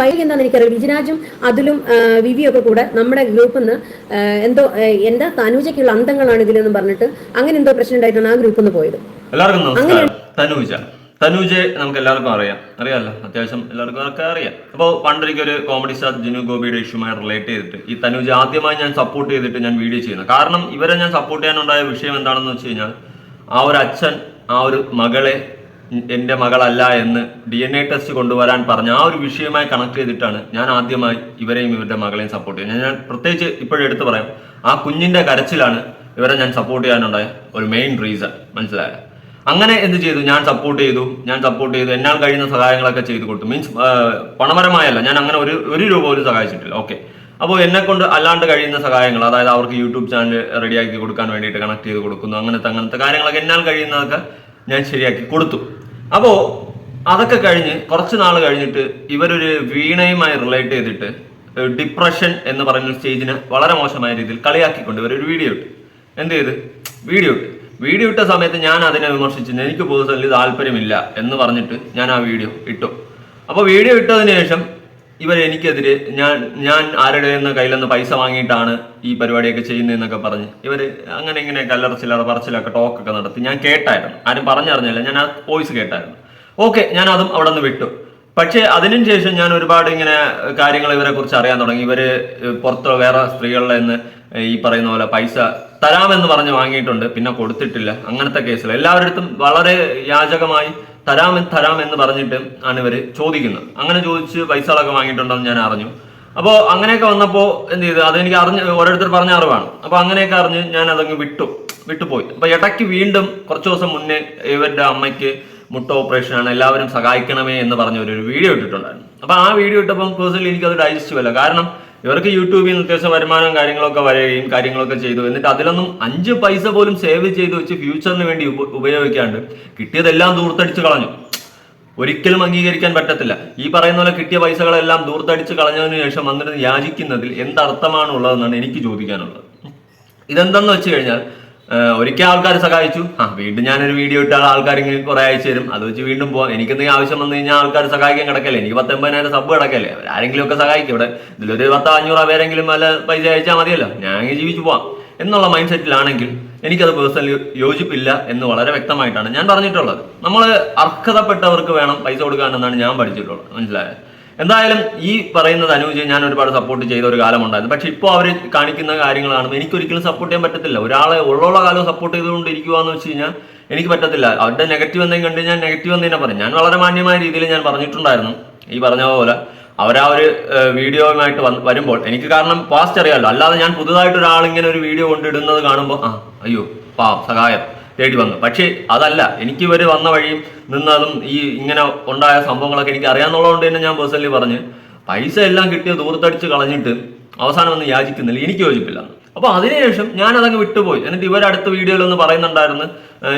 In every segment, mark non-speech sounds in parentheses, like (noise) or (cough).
വൈകി എന്താണെന്ന് എനിക്കറിയാം വിജിരാജും അതിലും വിവിയും ഒക്കെ കൂടെ നമ്മുടെ ഗ്രൂപ്പിൽ നിന്ന് എന്തോ എന്താ തനുജയ്ക്കുള്ള അന്തങ്ങളാണ് ഇതിലെന്ന് പറഞ്ഞിട്ട് അങ്ങനെ എന്തോ പ്രശ്നം ഉണ്ടായിട്ടാണ് ആ ഗ്രൂപ്പിൽ നിന്ന് പോയത്. എല്ലാവർക്കും നമസ്കാരം. തനൂജ. തനൂജെ നമുക്ക് എല്ലാവർക്കും അറിയാം. അറിയാമല്ലോ അത്യാവശ്യം എല്ലാവർക്കും ഒക്കെ അറിയാം. അപ്പോൾ പണ്ടൊരിക്കൽ ഒരു കോമഡി സ്റ്റാർ ജിനു ഗോപിയുടെ ഇഷ്യൂമായി റിലേറ്റ് ചെയ്തിട്ട് ഈ തനൂജ ആദ്യമായി ഞാൻ സപ്പോർട്ട് ചെയ്തിട്ട് ഞാൻ വീഡിയോ ചെയ്യുന്നത്. കാരണം ഇവരെ ഞാൻ സപ്പോർട്ട് ചെയ്യാനുണ്ടായ വിഷയം എന്താണെന്ന് വെച്ച് കഴിഞ്ഞാൽ ആ ഒരു അച്ഛൻ ആ ഒരു മകളെ എന്റെ മകളല്ല എന്ന് ഡി എൻ എ ടെസ്റ്റ് കൊണ്ടുവരാൻ പറഞ്ഞ ആ ഒരു വിഷയമായി കണക്ട് ചെയ്തിട്ടാണ് ഞാൻ ആദ്യമായി ഇവരെയും ഇവരുടെ മകളെയും സപ്പോർട്ട് ചെയ്യുന്നത്. ഞാൻ പ്രത്യേകിച്ച് ഇപ്പോഴും എടുത്തു പറയാം ആ കുഞ്ഞിന്റെ കരച്ചിലാണ് ഇവരെ ഞാൻ സപ്പോർട്ട് ചെയ്യാനുണ്ടായ ഒരു മെയിൻ റീസൺ മനസ്സിലായ? അങ്ങനെ എന്ത് ചെയ്തു? ഞാൻ സപ്പോർട്ട് ചെയ്തു ഞാൻ സപ്പോർട്ട് ചെയ്തു. എന്നാൽ കഴിയുന്ന സഹായങ്ങളൊക്കെ ചെയ്തു കൊടുത്തു. മീൻസ് പണപരമായല്ല. ഞാൻ അങ്ങനെ ഒരു ഒരു രൂപ പോലും സഹായിച്ചിട്ടില്ല. ഓക്കെ അപ്പോൾ എന്നെ കൊണ്ട് അല്ലാണ്ട് കഴിയുന്ന സഹായങ്ങൾ അതായത് അവർക്ക് യൂട്യൂബ് ചാനൽ റെഡിയാക്കി കൊടുക്കാൻ വേണ്ടിയിട്ട് കണക്ട് ചെയ്ത് കൊടുക്കുന്നു അങ്ങനത്തെ അങ്ങനത്തെ കാര്യങ്ങളൊക്കെ എന്നാൽ കഴിയുന്നതൊക്കെ ഞാൻ ശരിയാക്കി കൊടുത്തു. അപ്പോൾ അതൊക്കെ കഴിഞ്ഞ് കുറച്ച് നാൾ കഴിഞ്ഞിട്ട് ഇവരൊരു വീണയുമായി റിലേറ്റ് ചെയ്തിട്ട് ഡിപ്രഷൻ എന്ന് പറയുന്ന സ്റ്റേജിനെ വളരെ മോശമായ രീതിയിൽ കളിയാക്കിക്കൊണ്ട് ഇവരൊരു വീഡിയോ ഇട്ടു. എന്ത് ചെയ്ത്? വീഡിയോ ഇട്ട്. വീഡിയോ ഇട്ട സമയത്ത് ഞാൻ അതിനെ വിമർശിച്ചു എനിക്ക് പേഴ്സണലി താല്പര്യമില്ല എന്ന് പറഞ്ഞിട്ട് ഞാൻ ആ വീഡിയോ ഇട്ടു. അപ്പോൾ വീഡിയോ ഇട്ടതിന് ശേഷം ഇവർ എനിക്കെതിരെ ഞാൻ ഞാൻ ആരുടെ നിന്ന് കയ്യിൽ നിന്ന് പൈസ വാങ്ങിയിട്ടാണ് ഈ പരിപാടിയൊക്കെ ചെയ്യുന്നതെന്നൊക്കെ പറഞ്ഞ് ഇവർ അങ്ങനെ ഇങ്ങനെ കല്ലറ പറച്ചിലൊക്കെ ടോക്കൊക്കെ നടത്തി. ഞാൻ കേട്ടായിരുന്നു. ആരും പറഞ്ഞറിഞ്ഞില്ല. ഞാൻ ആ വോയിസ് കേട്ടായിരുന്നു. ഓക്കെ ഞാൻ അതും അവിടെ നിന്ന് വിട്ടു. പക്ഷേ അതിനും ശേഷം ഞാൻ ഒരുപാട് ഇങ്ങനെ കാര്യങ്ങൾ ഇവരെ കുറിച്ച് അറിയാൻ തുടങ്ങി. ഇവർ പുറത്ത് വേറെ സ്ത്രീകളിൽ നിന്ന് ഈ പറയുന്ന പോലെ പൈസ തരാമെന്ന് പറഞ്ഞ് വാങ്ങിയിട്ടുണ്ട്. പിന്നെ കൊടുത്തിട്ടില്ല. അങ്ങനത്തെ കേസിൽ എല്ലാവരുടെ അടുത്തും വളരെ യാചകമായി തരാം തരാം എന്ന് പറഞ്ഞിട്ട് ആണ് ഇവർ ചോദിക്കുന്നത്. അങ്ങനെ ചോദിച്ച് പൈസകളൊക്കെ വാങ്ങിയിട്ടുണ്ടെന്ന് ഞാൻ അറിഞ്ഞു. അപ്പോൾ അങ്ങനെയൊക്കെ വന്നപ്പോൾ എന്ത് ചെയ്തു? അതെനിക്ക് അറിഞ്ഞ് ഓരോരുത്തർ പറഞ്ഞ അറിവാണ്. അപ്പോൾ അങ്ങനെയൊക്കെ അറിഞ്ഞ് ഞാൻ അതങ്ങ് വിട്ടു. വിട്ടുപോയി. അപ്പോൾ ഇടയ്ക്ക് വീണ്ടും കുറച്ച് ദിവസം മുന്നേ ഇവരുടെ അമ്മയ്ക്ക് മുട്ട ഓപ്പറേഷൻ ആണ് എല്ലാവരും സഹായിക്കണമേ എന്ന് പറഞ്ഞ ഒരു വീഡിയോ ഇട്ടിട്ടുണ്ടായിരുന്നു. അപ്പോൾ ആ വീഡിയോ ഇട്ടപ്പോൾ പേഴ്സണലി എനിക്കത് ഡൈജസ്റ്റ് അല്ല കാരണം ഇവർക്ക് യൂട്യൂബിൽ നിന്ന് അത്യാവശ്യം വരുമാനവും കാര്യങ്ങളൊക്കെ വരികയും കാര്യങ്ങളൊക്കെ ചെയ്തു. എന്നിട്ട് അതിലൊന്നും അഞ്ച് പൈസ പോലും സേവ് ചെയ്ത് വെച്ച് ഫ്യൂച്ചറിന് വേണ്ടി ഉപ- ഉപയോഗിക്കാണ്ട് കിട്ടിയതെല്ലാം ദൂർത്തടിച്ച് കളഞ്ഞു. ഒരിക്കലും അംഗീകരിക്കാൻ പറ്റത്തില്ല. ഈ പറയുന്ന പോലെ കിട്ടിയ പൈസകളെല്ലാം ദൂർത്തടിച്ച് കളഞ്ഞതിന് ശേഷം വന്നിരുന്ന് യാചിക്കുന്നതിൽ എന്തർത്ഥമാണ് ഉള്ളതെന്നാണ് എനിക്ക് ചോദിക്കാനുള്ളത്. ഇതെന്തെന്ന് വെച്ച് കഴിഞ്ഞാൽ ഒരിക്കൽ ആൾക്കാർ സഹായിച്ചു. ആ വീണ്ടും ഞാനൊരു വീഡിയോ ഇട്ടാൽ ആൾക്കാർ ഇങ്ങനെ കുറെ അയച്ചു തരും. അത് വെച്ച് വീണ്ടും പോവാം. എനിക്ക് എന്തെങ്കിലും ആവശ്യം വന്നു കഴിഞ്ഞാൽ ആൾക്കാർ സഹായിക്കാൻ കിടക്കല്ലേ? എനിക്ക് പത്തൊമ്പതിനായിരം സബ് കിടക്കല്ലേ? ആരെങ്കിലും ഒക്കെ സഹായിക്കും. ഇവിടെ ഇതിലൊരു പത്തോ അഞ്ഞൂറോ പേരെങ്കിലും വല്ല പൈസ അയച്ചാൽ മതിയല്ലോ. ഞാൻ ജീവിച്ചു പോവാം. എന്നുള്ള മൈൻഡ് സെറ്റിലാണെങ്കിൽ എനിക്കത് പേഴ്സണലി യോജിപ്പില്ല എന്ന് വളരെ വ്യക്തമായിട്ടാണ് ഞാൻ പറഞ്ഞിട്ടുള്ളത്. നമ്മൾ അർഹതപ്പെട്ടവർക്ക് വേണം പൈസ കൊടുക്കാൻ എന്നാണ് ഞാൻ പഠിച്ചിട്ടുള്ളത്. മനസ്സിലായത് എന്തായാലും ഈ പറയുന്നത് അനുജ് ഞാൻ ഒരുപാട് സപ്പോർട്ട് ചെയ്ത ഒരു കാലമുണ്ടായിരുന്നു. പക്ഷെ ഇപ്പോൾ അവർ കാണിക്കുന്ന കാര്യങ്ങളാണ് എനിക്കൊരിക്കലും സപ്പോർട്ട് ചെയ്യാൻ പറ്റത്തില്ല. ഒരാളെ ഉള്ള കാലം സപ്പോർട്ട് ചെയ്തുകൊണ്ട് ഇരിക്കുക എന്ന് വെച്ച് കഴിഞ്ഞാൽ എനിക്ക് പറ്റത്തില്ല. അവരുടെ നെഗറ്റീവ് എന്തെങ്കിലും കണ്ട് ഞാൻ നെഗറ്റീവ് എന്തെങ്കിലും പറഞ്ഞു ഞാൻ വളരെ മാന്യമായ രീതിയിൽ ഞാൻ പറഞ്ഞിട്ടുണ്ടായിരുന്നു ഈ പറഞ്ഞ പോലെ. അവരാ ഒരു വീഡിയോയുമായിട്ട് വരുമ്പോൾ എനിക്ക് കാരണം പാസ്റ്റ് അറിയാമല്ലോ അല്ലാതെ ഞാൻ പുതുതായിട്ട് ഒരാൾ ഇങ്ങനെ ഒരു വീഡിയോ കൊണ്ടിടുന്നത് കാണുമ്പോൾ ആ അയ്യോ പാ സഹായം. തേടി വന്നു. പക്ഷേ അതല്ല. എനിക്ക് ഇവർ വന്ന വഴിയും നിന്നതും ഈ ഇങ്ങനെ ഉണ്ടായ സംഭവങ്ങളൊക്കെ എനിക്ക് അറിയാന്നുള്ളതുകൊണ്ട് തന്നെ ഞാൻ പേഴ്സണലി പറഞ്ഞ് പൈസ എല്ലാം കിട്ടിയ ദൂരത്തടിച്ച് കളഞ്ഞിട്ട് അവസാനം ഒന്നും യാചിക്കുന്നില്ല. എനിക്ക് യോജിപ്പില്ല. അപ്പോൾ അതിനുശേഷം ഞാൻ അതങ്ങ് വിട്ടുപോയി. എന്നിട്ട് ഇവർ അടുത്ത വീഡിയോയിൽ ഒന്ന് പറയുന്നുണ്ടായിരുന്നു.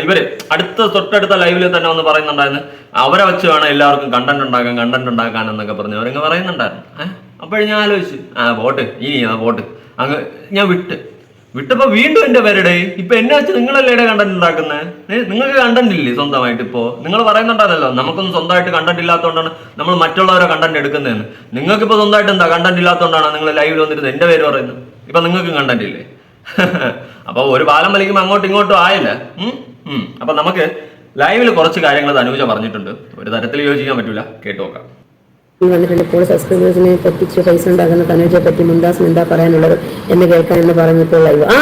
ഇവർ അടുത്ത തൊട്ടടുത്ത ലൈവിൽ തന്നെ ഒന്ന് പറയുന്നുണ്ടായിരുന്നു. അവരെ വെച്ച് വേണം എല്ലാവർക്കും കണ്ടന്റ് ഉണ്ടാക്കാൻ കണ്ടന്റ് ഉണ്ടാക്കാൻ എന്നൊക്കെ പറഞ്ഞ് അവരങ്ങ് പറയുന്നുണ്ടായിരുന്നു. ഏഹ് അപ്പോഴും ഞാൻ ആലോചിച്ചു ആ പോട്ട്. ഇനി ആ പോട്ട്. അങ്ങ് ഞാൻ വിട്ട്. വിട്ടപ്പോ വീണ്ടും എന്റെ പേരുടെ. ഇപ്പൊ എന്നെ വെച്ച് നിങ്ങളല്ലേ കണ്ടന്റ് ഉണ്ടാക്കുന്നത് നിങ്ങൾക്ക് കണ്ടന്റ് ഇല്ലേ സ്വന്തമായിട്ട് ഇപ്പോ? നിങ്ങൾ പറയുന്നുണ്ടല്ലോ നമുക്കൊന്നും സ്വന്തമായിട്ട് കണ്ടന്റ് ഇല്ലാത്തതുകൊണ്ടാണ് നമ്മൾ മറ്റുള്ളവരെ കണ്ടന്റ് എടുക്കുന്നതെന്ന്. നിങ്ങൾക്ക് ഇപ്പൊ സ്വന്തമായിട്ട് എന്താ കണ്ടന്റ് ഇല്ലാത്തതുകൊണ്ടാണ് നിങ്ങൾ ലൈവിൽ വന്നിരുന്നത്? എന്റെ പേര് പറയുന്നത്. ഇപ്പൊ നിങ്ങൾക്ക് കണ്ടന്റ് ഇല്ലേ? (laughs) അപ്പൊ ഒരു ബാലം വലിക്കുമ്പോൾ അങ്ങോട്ടും ഇങ്ങോട്ടും ആയില്ല. അപ്പൊ നമുക്ക് ലൈവിൽ കുറച്ച് കാര്യങ്ങൾ അനുജ പറഞ്ഞിട്ടുണ്ട്. ഒരു തരത്തിൽ യോജിക്കാൻ പറ്റൂല. കേട്ടു നോക്കാം. വന്നിട്ടുണ്ട്. ഇപ്പോൾ സബ്സ്ക്രൈബേഴ്സിനെ പറ്റിച്ച് പൈസ ഉണ്ടാക്കുന്ന തനുജയെ പറ്റി മുന്താസിന് എന്താ പറയാനുള്ളത് എന്ന് കേൾക്കാൻ എന്ന് പറഞ്ഞപ്പോൾ അയ്യോ ആ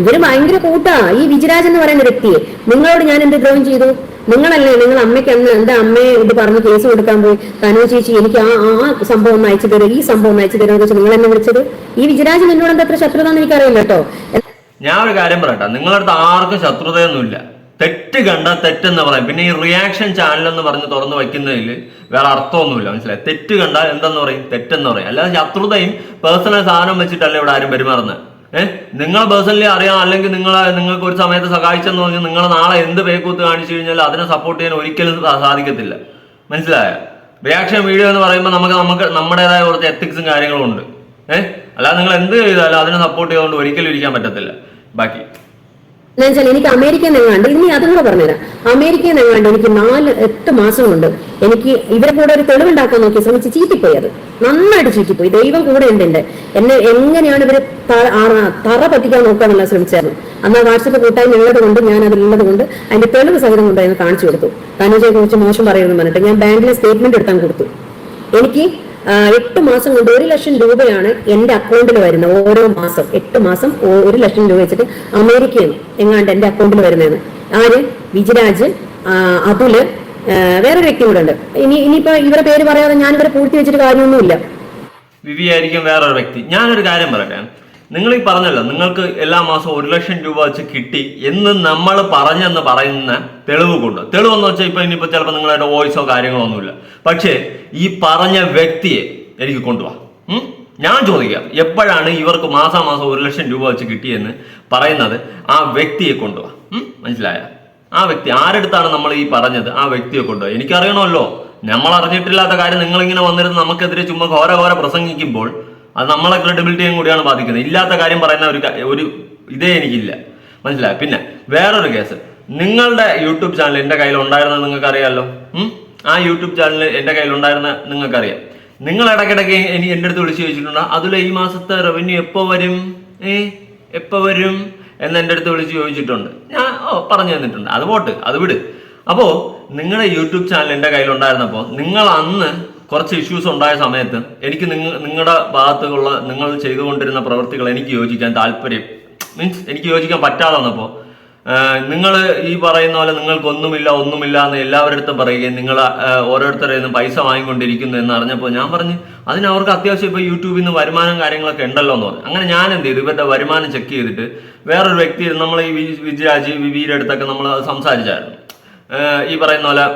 ഇവർ ഭയങ്കര കൂട്ടാ. ഈ വിജിരാജ് എന്ന് പറയുന്ന വ്യക്തിയെ. നിങ്ങളോട് ഞാൻ എന്ത് ദ്രോഹം ചെയ്തു? നിങ്ങളല്ലേ നിങ്ങൾ അമ്മയ്ക്ക് അന്ന് എന്റെ അമ്മയെ ഇത് പറഞ്ഞ് കേസ് കൊടുക്കാൻ പോയി? തനു ചേച്ചി എനിക്ക് ആ ആ സംഭവം ഒന്ന് അയച്ചു തരും ഈ സംഭവം ഒന്ന് അയച്ചു തരുമെന്ന് വെച്ച് നിങ്ങൾ എന്നെ വിളിച്ചത്? ഈ വിജിരാജ് നിന്നോട് എന്താ അത്ര ശത്രുത എന്ന് എനിക്കറിയില്ല കേട്ടോ. ഞാൻ ഒരു കാര്യം പറയട്ടെ. നിങ്ങളുടെ അടുത്ത് ആർക്കും ശത്രുതയൊന്നുമില്ല. തെറ്റ് കണ്ട തെറ്റെന്ന് പറയാം. പിന്നെ ഈ റിയാക്ഷൻ ചാനൽ എന്ന് പറഞ്ഞ് തുറന്നു വയ്ക്കുന്നതിൽ വേറെ അർത്ഥമൊന്നുമില്ല. മനസ്സിലായി? തെറ്റ് കണ്ടാൽ എന്തെന്ന് പറയും? തെറ്റെന്ന് പറയും. അല്ലാതെ ശത്രുതയും പേഴ്സണൽ സാധനം വെച്ചിട്ടല്ല ഇവിടെ ആരും പെരുമാറുന്നത് ഏഹ് നിങ്ങളെ പേഴ്സണലി അറിയാം. അല്ലെങ്കിൽ നിങ്ങൾ നിങ്ങൾക്ക് ഒരു സമയത്ത് സഹായിച്ചെന്ന് പറഞ്ഞ് നിങ്ങൾ നാളെ എന്ത് പേക്കൂത്ത് കാണിച്ചു കഴിഞ്ഞാൽ അതിനെ സപ്പോർട്ട് ചെയ്യാൻ ഒരിക്കലും സാധിക്കത്തില്ല. മനസ്സിലായ? റിയാക്ഷൻ വീഡിയോ എന്ന് പറയുമ്പോൾ നമുക്ക് നമുക്ക് നമ്മുടേതായ കുറച്ച് എത്തിക്സും കാര്യങ്ങളും ഉണ്ട്. ഏഹ് അല്ലാതെ നിങ്ങൾ എന്ത് ചെയ്താലും അതിനെ സപ്പോർട്ട് ചെയ്തുകൊണ്ട് ഒരിക്കലും ഇരിക്കാൻ പറ്റത്തില്ല. ബാക്കി. എന്ന് വെച്ചാൽ എനിക്ക് അമേരിക്കയിൽ എങ്ങാണ്ട് ഇനി അതും കൂടെ പറഞ്ഞുതരാം. അമേരിക്കയിൽ എങ്ങാണ്ട് എനിക്ക് നാല് എട്ട് മാസം കൊണ്ട് എനിക്ക് ഇവരെ കൂടെ ഒരു തെളിവുണ്ടാക്കാൻ നോക്കി ശ്രമിച്ച് ചീറ്റിപ്പോയി അത്. നന്നായിട്ട് ചീറ്റിപ്പോയി. ദൈവം കൂടെ ഉണ്ട് എന്റെ എന്നെ എങ്ങനെയാണ് ഇവരെ തറ പറ്റിക്കാൻ നോക്കാന്നുള്ള ശ്രമിച്ചായിരുന്നു. അന്ന് വാട്സപ്പ് കൂട്ടായ്മ ഉള്ളത് കൊണ്ട് ഞാൻ അതിലുള്ളത് കൊണ്ട് അതിന്റെ തെളിവ് സഹിതം കൊണ്ട് അതിന് കാണിച്ചു കൊടുത്തു. തനുജയെ കുറിച്ച് മോശം പറയുമെന്ന് പറഞ്ഞിട്ട് ഞാൻ ബാങ്കിലെ സ്റ്റേറ്റ്മെന്റ് എടുത്താൻ കൊടുത്തു. എനിക്ക് എട്ട് മാസം കൊണ്ട് ഒരു ലക്ഷം രൂപയാണ് എന്റെ അക്കൗണ്ടിൽ വരുന്നത്. ഓരോ മാസം എട്ട് മാസം ഒരു ലക്ഷം രൂപ വെച്ചിട്ട് അമേരിക്കയിൽ എങ്ങാണ്ട് എന്റെ അക്കൗണ്ടിൽ വരുന്നതെന്ന് ആര്? വിജിരാജ് അതുൽ വേറെ വ്യക്തി കൂടെ ഉണ്ട്. ഇനി ഇനിയിപ്പോ ഇവരെ പേര് പറയാതെ ഞാൻ പൂഴ്ത്തി വെച്ചിട്ട് കാര്യമൊന്നുമില്ല. വിവി ആയിരിക്കും വേറൊരു വ്യക്തി. ഞാനൊരു കാര്യം പറയട്ടെ. നിങ്ങൾ ഈ പറഞ്ഞല്ലോ നിങ്ങൾക്ക് എല്ലാ മാസവും ഒരു ലക്ഷം രൂപ വെച്ച് കിട്ടി എന്ന് നമ്മൾ പറഞ്ഞെന്ന് പറയുന്ന തെളിവ് കൊണ്ട് തെളിവെന്ന് വെച്ചാൽ ഇപ്പൊ ഇനിയിപ്പോ ചിലപ്പോൾ നിങ്ങളുടെ വോയിസോ കാര്യങ്ങളോ ഒന്നുമില്ല. പക്ഷേ ഈ പറഞ്ഞ വ്യക്തിയെ എനിക്ക് കൊണ്ടുപോവാ ഞാൻ ചോദിക്കാം എപ്പോഴാണ് ഇവർക്ക് മാസാമാസം ഒരു ലക്ഷം രൂപ വെച്ച് കിട്ടിയെന്ന് പറയുന്നത് ആ വ്യക്തിയെ കൊണ്ടുപോവാ? മനസ്സിലായ? ആ വ്യക്തി ആരെടുത്താണ് നമ്മൾ ഈ പറഞ്ഞത്? ആ വ്യക്തിയെ കൊണ്ടുപോവാ എനിക്കറിയണമല്ലോ നമ്മൾ അറിഞ്ഞിട്ടില്ലാത്ത കാര്യം നിങ്ങളിങ്ങനെ വന്നിരുന്ന് നമുക്കെതിരെ ചുമ്മാ ഘോര ഘോര പ്രസംഗിക്കുമ്പോൾ അത് നമ്മളെ ക്രെഡിബിലിറ്റിയും കൂടിയാണ് ബാധിക്കുന്നത്. ഇല്ലാത്ത കാര്യം പറയുന്ന ഒരു ഒരു ഇതേ എനിക്കില്ല. മനസ്സിലായി? പിന്നെ വേറൊരു കേസ്. നിങ്ങളുടെ യൂട്യൂബ് ചാനൽ എന്റെ കയ്യിൽ ഉണ്ടായിരുന്നത് നിങ്ങൾക്ക് അറിയാമല്ലോ ആ യൂട്യൂബ് ചാനൽ എന്റെ കയ്യിൽ ഉണ്ടായിരുന്ന നിങ്ങൾക്കറിയാം. നിങ്ങൾ ഇടയ്ക്കിടയ്ക്ക് എനിക്ക് എന്റെ അടുത്ത് വിളിച്ച് ചോദിച്ചിട്ടുണ്ട്? അതിൽ ഈ മാസത്തെ റവന്യൂ എപ്പോൾ വരും? ഏ? എപ്പോൾ വരും? എന്ന് എന്റെ അടുത്ത് വിളിച്ച് ചോദിച്ചിട്ടുണ്ട്. ഞാൻ ഓ പറഞ്ഞു തന്നിട്ടുണ്ട്. അത് പോട്ട് അത് വിട്. അപ്പോൾ നിങ്ങളുടെ യൂട്യൂബ് ചാനൽ എന്റെ കയ്യിലുണ്ടായിരുന്നപ്പോൾ നിങ്ങൾ അന്ന് കുറച്ച് ഇഷ്യൂസ് ഉണ്ടായ സമയത്ത് എനിക്ക് നിങ്ങൾ നിങ്ങളുടെ ഭാഗത്തുള്ള നിങ്ങൾ ചെയ്തുകൊണ്ടിരുന്ന പ്രവൃത്തികൾ എനിക്ക് യോജിക്കാൻ താല്പര്യം മീൻസ് എനിക്ക് യോജിക്കാൻ പറ്റാതെ വന്നപ്പോൾ നിങ്ങൾ ഈ പറയുന്ന പോലെ നിങ്ങൾക്കൊന്നുമില്ല ഒന്നുമില്ല എന്ന് എല്ലാവരുടെ പറയുകയും നിങ്ങൾ ഓരോരുത്തരുടെ നിന്ന് പൈസ വാങ്ങിക്കൊണ്ടിരിക്കുന്നു എന്ന് അറിഞ്ഞപ്പോൾ ഞാൻ പറഞ്ഞു അതിന് അവർക്ക് അത്യാവശ്യം ഇപ്പോൾ യൂട്യൂബിൽ നിന്ന് വരുമാനം കാര്യങ്ങളൊക്കെ ഉണ്ടല്ലോ എന്ന് പറഞ്ഞു. അങ്ങനെ ഞാൻ എന്ത് ചെയ്തു? ഇവരുടെ വരുമാനം ചെക്ക് ചെയ്തിട്ട് വേറൊരു വ്യക്തി നമ്മൾ ഈ വിജ് വിജയരാജ് വിവിയുടെ അടുത്തൊക്കെ നമ്മൾ സംസാരിച്ചായിരുന്നു. ഈ പറയുന്ന പോലെ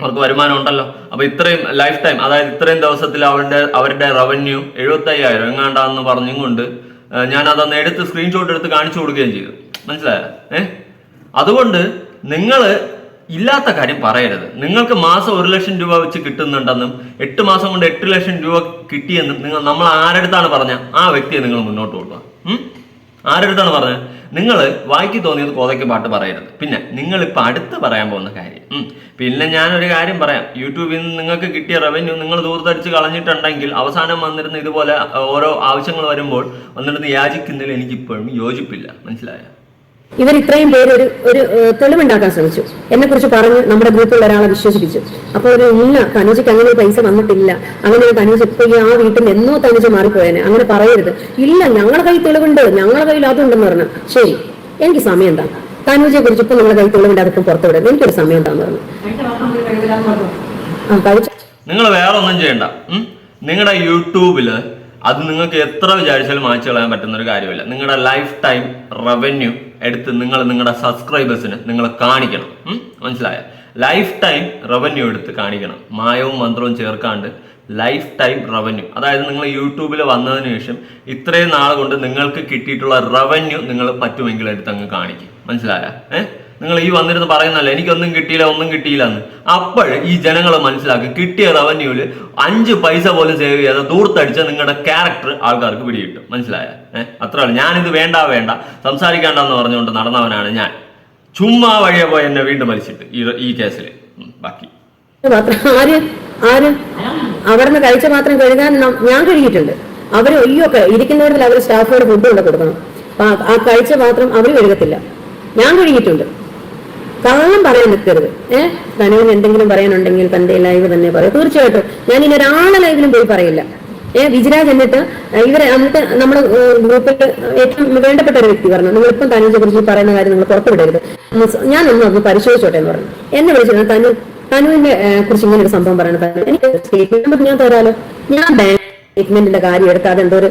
അവർക്ക് വരുമാനം ഉണ്ടല്ലോ. അപ്പൊ ഇത്രയും ലൈഫ് ടൈം അതായത് ഇത്രയും ദിവസത്തിൽ അവരുടെ അവരുടെ റവന്യൂ എഴുപത്തി അയ്യായിരം എങ്ങാണ്ടാന്ന് പറഞ്ഞും കൊണ്ട് ഞാൻ അതൊന്ന് എടുത്ത് സ്ക്രീൻഷോട്ട് എടുത്ത് കാണിച്ചു കൊടുക്കുകയും ചെയ്തു. മനസ്സിലായോ? അതുകൊണ്ട് നിങ്ങൾ ഇല്ലാത്ത കാര്യം പറയരുത്. നിങ്ങൾക്ക് മാസം ഒരു ലക്ഷം രൂപ വെച്ച് കിട്ടുന്നുണ്ടെന്നും എട്ട് മാസം കൊണ്ട് എട്ട് ലക്ഷം രൂപ കിട്ടിയെന്നും നിങ്ങൾ നമ്മൾ ആരെടുത്താണ് പറഞ്ഞ? ആ വ്യക്തിയെ നിങ്ങൾ മുന്നോട്ട് കൊണ്ടുപോകാം? ആരെടുത്താണ് പറഞ്ഞത് നിങ്ങൾ വായിക്ക് തോന്നിയത് കോതയ്ക്ക് പാട്ട് പറയരുത്. പിന്നെ നിങ്ങൾ അടുത്ത് പറയാൻ പോകുന്ന കാര്യം. പിന്നെ ഞാനൊരു കാര്യം പറയാം. യൂട്യൂബിൽ നിന്ന് നിങ്ങൾക്ക് കിട്ടിയ റവന്യൂ നിങ്ങൾ ദൂർത്തടിച്ച് കളഞ്ഞിട്ടുണ്ടെങ്കിൽ അവസാനം വന്നിരുന്ന ഇതുപോലെ ഓരോ ആവശ്യങ്ങൾ വരുമ്പോൾ വന്നിരുന്ന് യാചിക്കുന്നതിൽ എനിക്കിപ്പോഴും യോജിപ്പില്ല. മനസ്സിലായോ? ഇവർ ഇത്രയും പേര് ഒരു ഒരു തെളിവുണ്ടാക്കാൻ ശ്രമിച്ചു. എന്നെ കുറിച്ച് പറഞ്ഞ് നമ്മുടെ ഗ്രൂപ്പിലുള്ള ഒരാളെ വിശ്വസിപ്പിച്ചു. അപ്പോൾ ഒരു ഇല്ല തനുജയ്ക്ക് അങ്ങനെ പൈസ വന്നിട്ടില്ല. അങ്ങനെ ഒരു തനുജ ഇപ്പൊ ഈ ആ വീട്ടിൽ എന്നോ തനുജ മാറിപ്പോയേനെ. അങ്ങനെ പറയരുത്. ഇല്ല ഞങ്ങളുടെ കയ്യിൽ തെളിവുണ്ട്. ഞങ്ങളുടെ കയ്യിൽ അതുണ്ടെന്ന് പറഞ്ഞു. ശരി എനിക്ക് സമയം എന്താ? തനുജയെ കുറിച്ച് ഇപ്പൊ നമ്മുടെ കയ്യിൽ തെളിവുണ്ട്. അതൊക്കെ പുറത്തു വിടുന്നത് എനിക്കൊരു സമയം എന്താന്ന് പറഞ്ഞു. നിങ്ങൾ വേറെ ഒന്നും ചെയ്യണ്ട നിങ്ങളുടെ യൂട്യൂബിൽ അത് നിങ്ങൾക്ക് എത്ര വിചാരിച്ചാലും മാറ്റി കളയാൻ പറ്റുന്ന ഒരു കാര്യമില്ല. നിങ്ങളുടെ ലൈഫ് ടൈം റവന്യൂ എടുത്ത് നിങ്ങൾ നിങ്ങളുടെ സബ്സ്ക്രൈബേഴ്സിന് നിങ്ങൾ കാണിക്കണം. മനസ്സിലായ? ലൈഫ് ടൈം റവന്യൂ എടുത്ത് കാണിക്കണം. മായവും മന്ത്രവും ചേർക്കാണ്ട് ലൈഫ് ടൈം റവന്യൂ അതായത് നിങ്ങൾ യൂട്യൂബിൽ വന്നതിന് ശേഷം ഇത്രയും നാൾ കൊണ്ട് നിങ്ങൾക്ക് കിട്ടിയിട്ടുള്ള റവന്യൂ നിങ്ങൾ പറ്റുമെങ്കിൽ എടുത്ത് അങ്ങ് കാണിക്കും. മനസ്സിലായ? ഏഹ് നിങ്ങൾ ഈ വന്നിരുന്ന് പറയുന്നല്ല എനിക്കൊന്നും കിട്ടിയില്ല ഒന്നും കിട്ടിയില്ല എന്ന് അപ്പോൾ ഈ ജനങ്ങൾ മനസ്സിലാക്കി കിട്ടിയ റവന്യൂൽ അഞ്ച് പൈസ പോലും സേവ് ചെയ്യാതെ ദൂർത്തടിച്ച നിങ്ങളുടെ ക്യാരക്ടർ ആൾക്കാർക്ക് പിടികിട്ടും. മനസ്സിലായ? ഏഹ് അത്രയാണ് ഞാനിത് വേണ്ട വേണ്ട. സംസാരിക്കേണ്ടെന്ന് പറഞ്ഞുകൊണ്ട് നടന്നവനാണ് ഞാൻ. ചുമ്മാ വഴിയെ പോയി എന്നെ വീണ്ടും വലിച്ചിട്ട് ഈ ഈ കേസിൽ ബാക്കി. അവിടുന്ന് കഴിച്ച മാത്രം കഴുകാൻ ഞാൻ കഴുകിയിട്ടുണ്ട്. അവർ അയ്യൊക്കെ ഇരിക്കുന്നവരിൽ അവർ സ്റ്റാഫോട് ഫുഡ് കൊണ്ട് കൊടുക്കണം ആ കഴിച്ച മാത്രം അവർ കഴുകത്തില്ല. ഞാൻ കഴുകിയിട്ടുണ്ട്. കള്ളം പറയാൻ നിൽക്കരുത്. ഏഹ് ധനുവിന് എന്തെങ്കിലും പറയാനുണ്ടെങ്കിൽ തന്റെ ലൈവ് തന്നെ പറയും. തീർച്ചയായിട്ടും. ഞാൻ ഇനി ഒരാളെ ലൈവിലും പോയി പറയില്ല. ഏഹ് വിജിരാജ് എന്നിട്ട് ഇവരെ എന്നിട്ട് നമ്മുടെ ഗ്രൂപ്പിൽ ഏറ്റവും വേണ്ടപ്പെട്ട ഒരു വ്യക്തി പറഞ്ഞു. നിങ്ങൾ ഇപ്പം തനുവിനെ കുറിച്ച് പറയുന്ന കാര്യം നിങ്ങൾ പുറത്തുവിടരുത് ഞാൻ ഒന്ന് ഒന്ന് പരിശോധിച്ചോട്ടെ എന്ന് പറഞ്ഞു. എന്നെ വിളിച്ചിരുന്നു. തനു തനുവിനെ കുറിച്ച് ഇങ്ങനെ ഒരു സംഭവം പറയണത് എനിക്ക് സ്റ്റേറ്റ്മെന്റ് ഞാൻ തരാലോ? ഞാൻ ബാങ്ക് സ്റ്റേറ്റ്മെന്റിന്റെ കാര്യം എടുത്ത് അതെന്തോ ഒരു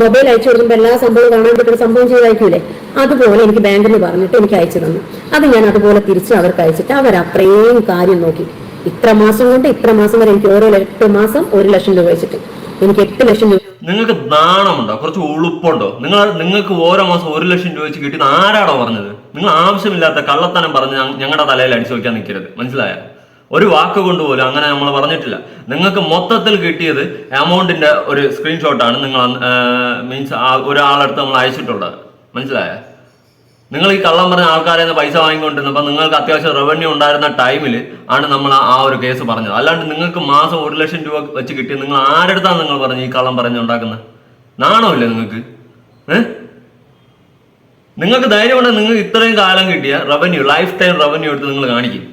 മൊബൈൽ അയച്ചു കൊടുക്കുമ്പോൾ എല്ലാ സംഭവം കാണാൻ പറ്റുന്ന സംഭവം ചെയ്ത് അതുപോലെ എനിക്ക് ബാങ്കിൽ പറഞ്ഞിട്ട് എനിക്ക് അയച്ചു തന്നു. അത് ഞാൻ അതുപോലെ തിരിച്ച് അവർക്ക് അയച്ചിട്ട് അവർ അത്രയും കാര്യം നോക്കി. ഇത്ര മാസം കൊണ്ട് ഇത്ര മാസം വരെ എനിക്ക് ഓരോ എട്ട് മാസം ഒരു ലക്ഷം രൂപ വെച്ചിട്ട്. എനിക്ക് എട്ട് ലക്ഷം രൂപ നിങ്ങൾക്ക് നാണമുണ്ടോ? കുറച്ച് ഉളുപ്പുണ്ടോ? നിങ്ങൾ നിങ്ങൾക്ക് ഓരോ മാസം ഒരു ലക്ഷം രൂപ വെച്ച് കിട്ടിയത് ആരാടോ പറഞ്ഞത്? നിങ്ങൾ ആവശ്യമില്ലാത്ത കള്ളത്തനം പറഞ്ഞ് ഞങ്ങളുടെ തലയിൽ അടിച്ചു വയ്ക്കാൻ നിൽക്കരുത്. മനസ്സിലായ? ഒരു വാക്ക് കൊണ്ടുപോലും അങ്ങനെ നമ്മൾ പറഞ്ഞിട്ടില്ല. നിങ്ങൾക്ക് മൊത്തത്തിൽ കിട്ടിയത് എമൗണ്ടിന്റെ ഒരു സ്ക്രീൻഷോട്ടാണ് നിങ്ങൾ മീൻസ് ഒരാളടുത്ത് നമ്മൾ അയച്ചിട്ടുള്ളത്. മനസ്സിലായ? നിങ്ങൾ ഈ കള്ളം പറഞ്ഞ ആൾക്കാരെ നിന്ന് പൈസ വാങ്ങിക്കൊണ്ടിരുന്നപ്പോൾ നിങ്ങൾക്ക് അത്യാവശ്യം റവന്യൂ ഉണ്ടായിരുന്ന ടൈമിൽ ആണ് നമ്മൾ ആ ഒരു കേസ് പറഞ്ഞത്. അല്ലാണ്ട് നിങ്ങൾക്ക് മാസം ഒരു ലക്ഷം രൂപ വെച്ച് കിട്ടിയത് നിങ്ങൾ ആരെടുത്താണ് നിങ്ങൾ പറഞ്ഞ് ഈ കള്ളം പറഞ്ഞുണ്ടാക്കുന്നത് നാണമില്ല നിങ്ങൾക്ക്? ഏഹ് നിങ്ങൾക്ക് ധൈര്യമുണ്ടെങ്കിൽ നിങ്ങൾക്ക് ഇത്രയും കാലം കിട്ടിയ റവന്യൂ ലൈഫ് ടൈം റവന്യൂ എടുത്ത് നിങ്ങൾ കാണിക്കും?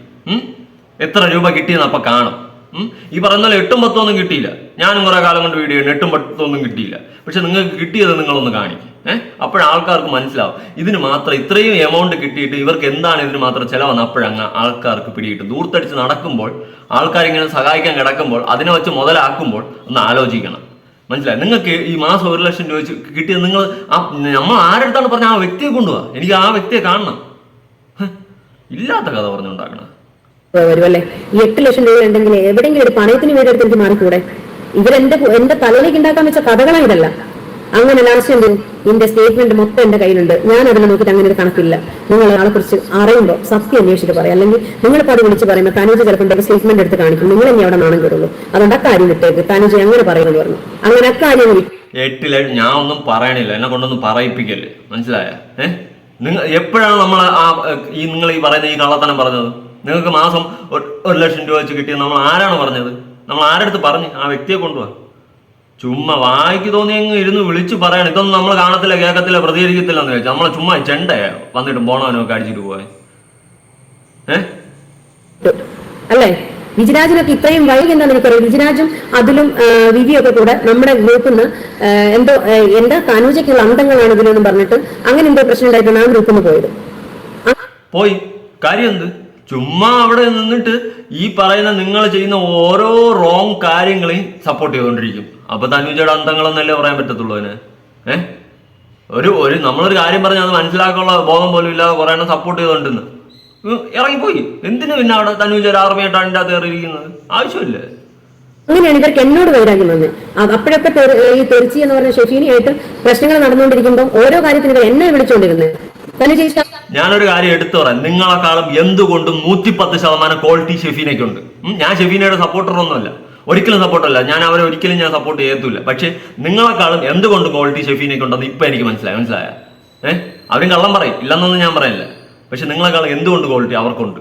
എത്ര രൂപ കിട്ടിയെന്ന് അപ്പൊ കാണും? ഈ പറയുന്ന എട്ടും പത്തും ഒന്നും കിട്ടിയില്ല. ഞാനും കുറെ കാലം കൊണ്ട് വീഡിയോ എട്ടും പത്തും ഒന്നും കിട്ടിയില്ല. പക്ഷെ നിങ്ങൾക്ക് കിട്ടിയത് നിങ്ങളൊന്ന് കാണിക്കും. ഏഹ് അപ്പോഴാൾക്കാർക്ക് മനസ്സിലാവും. ഇതിന് മാത്രം ഇത്രയും എമൗണ്ട് കിട്ടിയിട്ട് ഇവർക്ക് എന്താണ് ഇതിന് മാത്രം ചിലവെന്ന് അപ്പോഴങ്ങ് ആൾക്കാർക്ക് പിടിയിട്ട് ദൂർത്തടിച്ച് നടക്കുമ്പോൾ ആൾക്കാരിങ്ങനെ സഹായിക്കാൻ കിടക്കുമ്പോൾ അതിനെ വെച്ച് മുതലാക്കുമ്പോൾ ഒന്ന് ആലോചിക്കണം. മനസ്സിലായി? നിങ്ങൾക്ക് ഈ മാസം ഒരു ലക്ഷം രൂപ കിട്ടിയത് നിങ്ങൾ ആ നമ്മൾ ആരെടുത്താണ് പറഞ്ഞ ആ വ്യക്തിയെ കൊണ്ടുപോവാ എനിക്ക് ആ വ്യക്തിയെ കാണണം. ഇല്ലാത്ത കഥ പറഞ്ഞുണ്ടാക്കണം വരുമല്ലേ ഈ എട്ട് ലക്ഷം രൂപ ഉണ്ടെങ്കിൽ എവിടെയെങ്കിലും ഒരു പണയത്തിന് വീട് എടുത്ത് എനിക്ക് മാറിക്കൂടെ? ഇവരെന്റെ എന്റെ തലയിലേക്ക് ഉണ്ടാക്കാൻ വെച്ച കഥകളാണ് ഇതല്ല. അങ്ങനെ ലാസ്റ്റ് എന്ത്? ഇതിന്റെ സ്റ്റേറ്റ്മെന്റ് മൊത്തം എന്റെ കയ്യിലുണ്ട്. ഞാൻ അതിനെ നോക്കിയിട്ട് അങ്ങനെ ഒരു കണക്കില്ല. നിങ്ങൾ ആളെ കുറിച്ച് അറിയുമ്പോൾ സത്യം അന്വേഷിച്ചിട്ട് പറയാം. അല്ലെങ്കിൽ നിങ്ങൾ അത് വിളിച്ച് പറയുമ്പോൾ തനുജ് ചിലപ്പോൾ സ്റ്റേറ്റ്മെന്റ് എടുത്ത് കാണിക്കും. നിങ്ങൾ ഇനി അവിടെ നാണം കയറുള്ളൂ അതുകൊണ്ട് അക്കാര്യം വിട്ടേക്ക്. തനുജ് അങ്ങനെ പറയുന്നു പറഞ്ഞു. അങ്ങനെ അക്കാര്യം എട്ട് ലക്ഷം ഞാൻ ഒന്നും പറയണില്ല. എന്നെ കൊണ്ടൊന്നും പറയിപ്പിക്കല്ലേ മനസ്സിലായ? ഏഹ് നിങ്ങൾ എപ്പോഴാണ് നമ്മൾ ആ ഈ നിങ്ങൾ ഈ പറയുന്ന ഈ കള്ളത്തനം പറഞ്ഞത്? നിങ്ങൾക്ക് മാസം ഒരു- ലക്ഷം രൂപ വെച്ച് കിട്ടിയത് നമ്മൾ ആരാണ് പറഞ്ഞത്? നമ്മൾ ആരെടുത്ത് പറഞ്ഞു? ആ വ്യക്തിയെ കൊണ്ടുപോവാ ചുമ്മാ വായിക്ക് തോന്നി അങ്ങ് ഇരുന്ന് വിളിച്ചു പറയണം. ഇതൊന്നും നമ്മൾ കാണത്തില്ല കേൾക്കത്തില്ല പ്രതികരിക്കത്തില്ല എന്ന് വെച്ചാൽ നമ്മളെ ചുമ്മാ ചെണ്ടയാ. വന്നിട്ട് ബോണവനൊക്കെ അടിച്ചിട്ട് പോവാൻ. ഏഹ് അല്ലേ? വിജിരാജിനൊക്കെ ഇത്രയും വൈകി എന്താണെന്ന് എനിക്കറിയാം വിജിരാജും അതിലും വിവിയൊക്കെ കൂടെ നമ്മുടെ ഗ്രൂപ്പിൽ നിന്ന് എന്തോ എന്താ തനൂജയ്ക്കുള്ള അന്തങ്ങളാണ് ഇതിലെന്ന് പറഞ്ഞിട്ട് അങ്ങനെ എന്തോ പ്രശ്നം ഉണ്ടായിട്ടാണ് ആ ഗ്രൂപ്പിൽ നിന്ന് പോയത്. പോയി. കാര്യം എന്ത്? ചുമ്മാ അവിടെ നിന്നിട്ട് ഈ പറയുന്ന നിങ്ങൾ ചെയ്യുന്ന ഓരോ റോങ് കാര്യങ്ങളെയും സപ്പോർട്ട് ചെയ്തുകൊണ്ടിരിക്കും. അപ്പൊ തനുജയുടെ അന്തങ്ങളെന്നല്ലേ പറയാൻ പറ്റത്തുള്ളൂ അതിന്? ഏ? ഒരു ഒരു നമ്മളൊരു കാര്യം പറഞ്ഞാൽ അത് മനസ്സിലാക്കാനുള്ള ബോധം പോലും ഇല്ലാതെ കുറെ എണ്ണം സപ്പോർട്ട് ചെയ്തുകൊണ്ടിരുന്നു. ഇറങ്ങിപ്പോയി. എന്തിനു പിന്നെ അവിടെ തനുജ ഒരു ആർമിയായിട്ടാണ് അതിന്റെ അകത്ത് കയറിയിരിക്കുന്നത്? ആവശ്യമില്ലേ? അങ്ങനെയാണ് ഇവർക്ക് എന്നോട് വൈരാഗ്യം വന്നത് അപ്പോഴൊക്കെ ഈ തെറിച്ചി എന്ന് പറഞ്ഞ ഷെഫീനിയായിട്ട് പ്രശ്നങ്ങൾ നടന്നുകൊണ്ടിരിക്കുമ്പോൾ ഓരോ കാര്യത്തിനും ഇവർ എന്നെ വിളിച്ചുകൊണ്ടിരുന്നത് ഇഷ്ടം ഞാനൊരു കാര്യം എടുത്തു പറയാം. നിങ്ങളെക്കാളും എന്തുകൊണ്ടും നൂറ്റിപ്പത്ത് ശതമാനം ക്വാളിറ്റി ഷെഫീനയ്ക്കുണ്ട്. ഞാൻ ഷെഫീനയുടെ സപ്പോർട്ടറൊന്നുമല്ല ഒരിക്കലും സപ്പോർട്ടല്ല ഞാൻ അവരെ ഒരിക്കലും ഞാൻ സപ്പോർട്ട് ചെയ്യത്തില്ല. പക്ഷെ നിങ്ങളെക്കാളും എന്തുകൊണ്ട് ക്വാളിറ്റി ഷെഫീനയ്ക്കുണ്ടെന്ന് ഇപ്പൊ എനിക്ക് മനസ്സിലായി. മനസ്സിലായ? ഏഹ് അവരും കള്ളം പറയും. ഇല്ലെന്നൊന്നും ഞാൻ പറയില്ല. പക്ഷെ നിങ്ങളെക്കാളും എന്തുകൊണ്ട് ക്വാളിറ്റി അവർക്കുണ്ട്?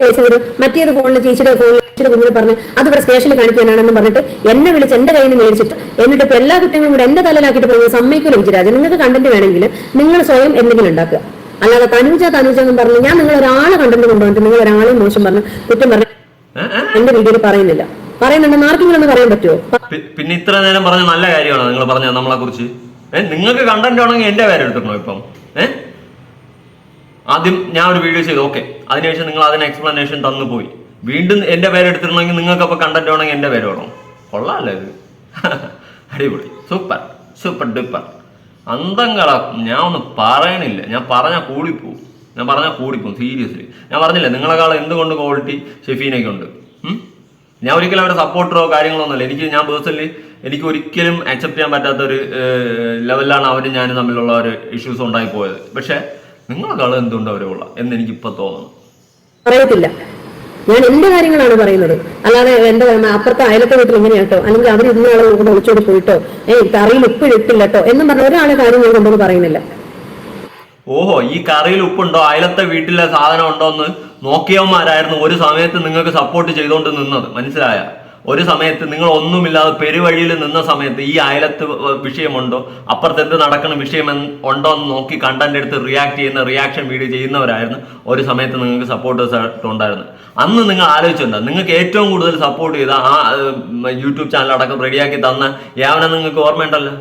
ചോദിച്ചത് മറ്റേത് ഫോണിൽ ചേച്ചിയുടെ ഫോണിൽ ചേച്ചിയുടെ കുഞ്ഞിനെ പറഞ്ഞ് അത് ഇവിടെ സ്റ്റേഷനിൽ കാണിക്കാനാണെന്ന് പറഞ്ഞിട്ട് എന്നെ വിളിച്ച് എന്റെ കയ്യിൽ നിന്ന് മേടിച്ചിട്ട് എന്നിട്ട് ഇപ്പൊ എല്ലാ കുട്ടികളും കൂടെ എന്റെ തലയിലാക്കിയിട്ട് പോകുന്നത് സമ്മതിക്കൂല വിജയരാജൻ നിങ്ങൾക്ക് കണ്ടന്റ് വേണമെങ്കിൽ നിങ്ങൾ സ്വയം എന്തെങ്കിലും ഉണ്ടാക്കുക. അല്ലാതെ തനുജ തനുജ എന്ന് പറഞ്ഞ് ഞാൻ നിങ്ങൾ ഒരാളെ കണ്ടന്റ് കൊണ്ടുവന്നിട്ട് നിങ്ങൾ ഒരാളെ മോശം പറഞ്ഞു കുറ്റം പറഞ്ഞു? എന്റെ വീഡിയോയിൽ പറയുന്നില്ല. പറയുന്നുണ്ടെന്ന് ആർക്കെങ്കിലും ഒന്ന് പറയാൻ പറ്റുമോ? പിന്നെ ഇത്ര നേരം പറഞ്ഞ നല്ല കാര്യമാണ് നിങ്ങൾ പറഞ്ഞത് നമ്മളെ കുറിച്ച് നിങ്ങൾക്ക് കണ്ടന്റ് ആണെങ്കിൽ എന്റെ കാര്യം എടുത്തിട്ടുണ്ടോ ഇപ്പം? ഏഹ് ആദ്യം ഞാൻ ഒരു വീഡിയോ ചെയ്തു. ഓക്കെ അതിനുശേഷം നിങ്ങൾ അതിന് എക്സ്പ്ലനേഷൻ തന്നു പോയി. വീണ്ടും എന്റെ പേര് എടുത്തിരുന്നെങ്കിൽ നിങ്ങൾക്ക് അപ്പൊ കണ്ടന്റ് വേണമെങ്കിൽ എന്റെ പേര് വേണം കൊള്ളാല്ലേ ഇത്? (laughs) അടിപൊളി. സൂപ്പർ സൂപ്പർ ഡൂപ്പർ അന്തങ്ങള ഞാൻ ഒന്നും പറയണില്ല. ഞാൻ പറഞ്ഞാൽ കൂടിപ്പോവും. ഞാൻ പറഞ്ഞാൽ കൂടിപ്പോവും സീരിയസ്ലി ഞാൻ പറഞ്ഞില്ല നിങ്ങളെക്കാളും എന്തുകൊണ്ട് ക്വാളിറ്റി ഷെഫീനൊക്കെ ഉണ്ട് ഞാൻ ഒരിക്കലും അവരുടെ സപ്പോർട്ടറോ കാര്യങ്ങളോ ഒന്നുമില്ല. എനിക്ക് ഞാൻ പേഴ്സണലി എനിക്ക് ഒരിക്കലും അക്സെപ്റ്റ് ചെയ്യാൻ പറ്റാത്ത ഒരു ലെവലിലാണ് അവരും ഞാനും തമ്മിലുള്ള ഒരു ഇഷ്യൂസ് ഉണ്ടായി പോയത്. പക്ഷെ നിങ്ങളെക്കാളും എന്തുകൊണ്ട് അവരുള്ള എന്ന് എനിക്കിപ്പോൾ തോന്നുന്നു. പറയത്തില്ല. ഞാൻ എന്റെ കാര്യങ്ങളാണ് പറയുന്നത്. അല്ലാതെ എന്റെ അപ്പുറത്തെ അയലത്തെ വീട്ടിൽ ഇങ്ങനെയാട്ടോ അല്ലെങ്കിൽ അവർ ഇന്ന ആളെ കൊണ്ട് ഒളിച്ചോടി പോയിട്ടോ. ഏയ് കറിയിൽ ഉപ്പ് ഇട്ടില്ലട്ടോ എന്നും പറഞ്ഞ ഒരാളെ കാര്യം ഞാൻ കൊണ്ടുവന്ന് പറയുന്നില്ല. ഓഹോ ഈ കറിയിൽ ഉപ്പുണ്ടോ? അയലത്തെ വീട്ടിലെ സാധനം ഉണ്ടോ എന്ന് നോക്കിയവന്മാരായിരുന്നു ഒരു സമയത്ത് നിങ്ങൾക്ക് സപ്പോർട്ട് ചെയ്തുകൊണ്ട് നിന്നത്. മനസ്സിലായ? ഒരു സമയത്ത് നിങ്ങൾ ഒന്നുമില്ലാതെ പെരുവഴിയിൽ നിന്ന സമയത്ത് ഈ അയലത്ത് വിഷയമുണ്ടോ? അപ്പുറത്ത് എന്ത് നടക്കുന്ന വിഷയം ഉണ്ടോ എന്ന് നോക്കി കണ്ടന്റ് എടുത്ത് റിയാക്ട് ചെയ്യുന്ന റിയാക്ഷൻ വീഡിയോ ചെയ്യുന്നവരായിരുന്നു. ഒരു സമയത്ത് നിങ്ങൾക്ക് സപ്പോർട്ടേഴ്സ് ഉണ്ടായിരുന്നു. അന്ന് നിങ്ങൾ ആലോചിച്ചിട്ടുണ്ടോ നിങ്ങൾക്ക് ഏറ്റവും കൂടുതൽ സപ്പോർട്ട് ചെയ്ത ആ യൂട്യൂബ് ചാനൽ അടക്കം റെഡിയാക്കി തന്ന യാവനെ നിങ്ങൾക്ക് ഓർമ്മയുണ്ടല്ലോ?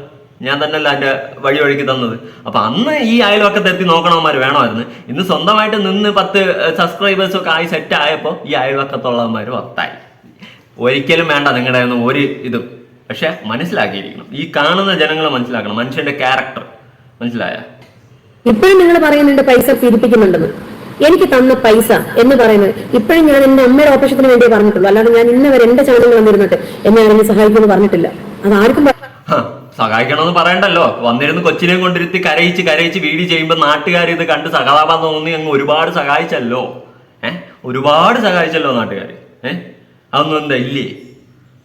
ഞാൻ തന്നെയല്ല എന്റെ വഴി വഴിക്ക് തന്നത്. അപ്പൊ അന്ന് ഈ അയൽവക്കത്ത് എത്തി നോക്കണവന്മാർ വേണമായിരുന്നു. ഇന്ന് സ്വന്തമായിട്ട് നിന്ന് പത്ത് സബ്സ്ക്രൈബേഴ്സൊക്കെ ആയി സെറ്റ് ആയപ്പോൾ ഈ അയൽവക്കത്തുള്ളവന്മാർ ഒത്തായി. ഒരിക്കലും വേണ്ട നിങ്ങളുടെ ഒന്നും ഒരു ഇതും. പക്ഷെ മനസ്സിലാക്കിയിരിക്കണം. ഈ കാണുന്ന ജനങ്ങൾ മനസ്സിലാക്കണം. മനുഷ്യന്റെ ക്യാരക്ടർ മനസ്സിലായ? ഇപ്പോഴും നിങ്ങൾ പറയുന്നുണ്ട് പൈസ പിരിപ്പിക്കുന്നുണ്ടെന്ന് എനിക്ക് തന്ന പൈസ എന്ന് പറയുന്നത് ഇപ്പോഴും ഞാൻ എന്റെ അമ്മയുടെ ഓപ്പറേഷത്തിന് വേണ്ടിയേ പറഞ്ഞിട്ടുള്ളൂ. അല്ലാതെ ഞാൻ ഇന്നവരെ എന്റെ ചാനലിൽ വന്നിരുന്നിട്ട് എന്നെ ആരെങ്കിലും സഹായിക്കുമെന്ന് പറഞ്ഞിട്ടില്ല. അത് ആർക്കും സഹായിക്കണമെന്ന് പറയണ്ടല്ലോ. വന്നിരുന്ന് കൊച്ചിനെ കൊണ്ടിരുത്തി കരയിച്ച് കരയിച്ച് വീഡിയോ ചെയ്യുമ്പോൾ നാട്ടുകാർ ഇത് കണ്ട് സഹതാപം തോന്നി അങ്ങ് ഒരുപാട് സഹായിച്ചല്ലോ. ഏഹ് ഒരുപാട് സഹായിച്ചല്ലോ നാട്ടുകാർ ഏഹ് അതൊന്നും എന്താ ഇല്ലേ?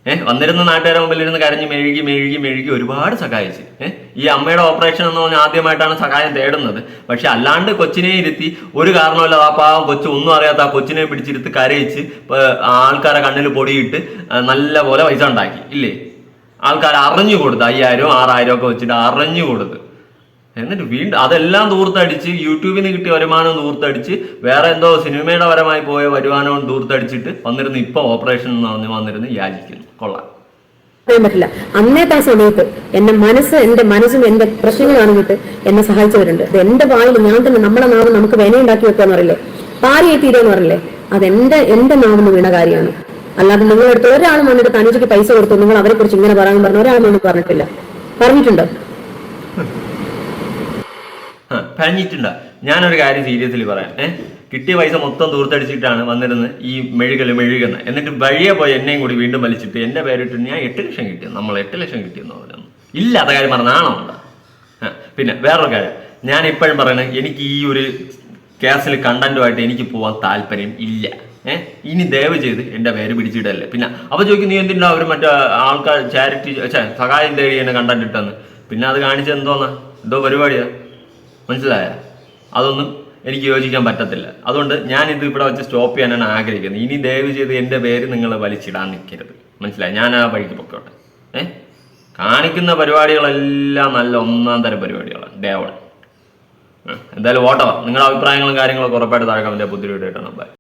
ഏഹ് വന്നിരുന്ന നാട്ടുകാരെ മുമ്പിൽ ഇരുന്ന് കരഞ്ഞ് മെഴുകി മെഴുകി മെഴുകി ഒരുപാട് സഹായിച്ച്. ഏഹ് ഈ അമ്മയുടെ ഓപ്പറേഷൻ എന്ന് പറഞ്ഞാൽ ആദ്യമായിട്ടാണ് സഹായം തേടുന്നത്. പക്ഷെ അല്ലാണ്ട് കൊച്ചിനെ ഇരുത്തി ഒരു കാരണമല്ല ആ പാവം കൊച്ചു ഒന്നും അറിയാത്ത ആ കൊച്ചിനെ പിടിച്ചിരുത്ത് കരയിച്ച് ആൾക്കാരെ കണ്ണിൽ പൊടിയിട്ട് നല്ല പോലെ പൈസ ഉണ്ടാക്കി. ഇല്ലേ? ആൾക്കാർ അറിഞ്ഞു കൊടുത്ത് അയ്യായിരം ആറായിരം ഒക്കെ വെച്ചിട്ട് അറിഞ്ഞു കൊടുത്ത് എന്നിട്ട് വീണ്ടും അതെല്ലാം ദൂർത്തടിച്ച് യൂട്യൂബിൽ നിന്ന് കിട്ടിയ വരുമാനം ദൂർത്തടിച്ച് വേറെ എന്തോ സിനിമയുടെ പരമായി പോയ വരുമാനവും ദൂർത്തടിച്ചിട്ട് വന്നിരുന്ന് ഇപ്പൊ ഓപ്പറേഷൻ എന്ന് വന്നിരുന്ന് യാചിക്കുന്നു. കൊള്ളാം. പറ്റില്ല. അന്നേത്തെ ആ സമയത്ത് എന്റെ മനസ്സ് എന്റെ മനസ്സും എന്റെ പ്രശ്നങ്ങൾ കാണിച്ചിട്ട് എന്നെ സഹായിച്ചവരുണ്ട്. ഇത് എന്റെ വായിൽ ഞാൻ തന്നെ നമ്മളെ നാവ് നമുക്ക് വിനയുണ്ടാക്കി വെക്കാന്ന് പറയില്ലേ? പാരിയെ തീരെന്ന് പറയില്ലേ? അത് എന്റെ നാവിന് വീണ കാര്യമാണ്. അല്ലാതെ നിങ്ങളെടുത്ത് ഒരാളും വന്നിട്ട് തനുജയ്ക്ക് പൈസ കൊടുത്തു നിങ്ങൾ അവരെ കുറിച്ച് ഇങ്ങനെ പറയാൻ പറഞ്ഞു ഒരാളും ഒന്നും പറഞ്ഞിട്ടില്ല. പറഞ്ഞിട്ടുണ്ടോ? ആ, പറഞ്ഞിട്ടുണ്ടോ ഞാനൊരു കാര്യം സീരിയസ്ലി പറയാം. ഏഹ് കിട്ടിയ പൈസ മൊത്തം തൂർത്തടിച്ചിട്ടാണ് വന്നിരുന്നത് ഈ മെഴുകൽ മെഴുകുന്നത് എന്നിട്ട് വഴിയെ പോയി എന്നെയും കൂടി വീണ്ടും വലിച്ചിട്ട് എന്റെ പേരിട്ട് ഞാൻ എട്ട് ലക്ഷം കിട്ടിയത് നമ്മൾ എട്ട് ലക്ഷം കിട്ടിയെന്ന് പറഞ്ഞു ഇല്ലാത്ത കാര്യം പറഞ്ഞ നാണോ ഉണ്ടോ പിന്നെ വേറൊരു കാര്യം. ഞാൻ ഇപ്പോഴും പറയുന്നത് എനിക്ക് ഈ ഒരു കേസിൽ കണ്ടന്റുമായിട്ട് എനിക്ക് പോകാൻ താല്പര്യം ഇല്ല. ഏഹ് ഇനി ദയവ് ചെയ്ത് എന്റെ പേര് പിടിച്ചിടല്ലേ. പിന്നെ അപ്പൊ ചോദിക്കും നീ എന്തിനാ അവർ മറ്റേ ആൾക്കാർ ചാരിറ്റി സഹായം തേടി എന്നെ കണ്ടന്റ് ഇട്ടെന്ന്? പിന്നെ അത് കാണിച്ചെന്തോന്നാ എന്തോ പരിപാടിയാ? മനസ്സിലായ? അതൊന്നും എനിക്ക് യോജിക്കാൻ പറ്റത്തില്ല. അതുകൊണ്ട് ഞാൻ ഇത് ഇവിടെ വെച്ച് സ്റ്റോപ്പ് ചെയ്യാനാണ് ആഗ്രഹിക്കുന്നത്. ഇനി ദയവ് ചെയ്ത് എന്റെ പേര് നിങ്ങൾ വലിച്ചിടാൻ നിൽക്കരുത് മനസ്സിലായി? ഞാൻ ആ വഴിക്ക് പൊക്കോട്ടെ. ഏ? കാണിക്കുന്ന പരിപാടികളെല്ലാം നല്ല ഒന്നാം തരം പരിപാടികളാണ് ഡേ എന്തായാലും ഓട്ടോ. നിങ്ങളുടെ അഭിപ്രായങ്ങളും കാര്യങ്ങളൊക്കെ ഉറപ്പായിട്ട് താഴെ കമന്റ് ബുദ്ധിമുട്ടായിട്ടാണ് ബൈ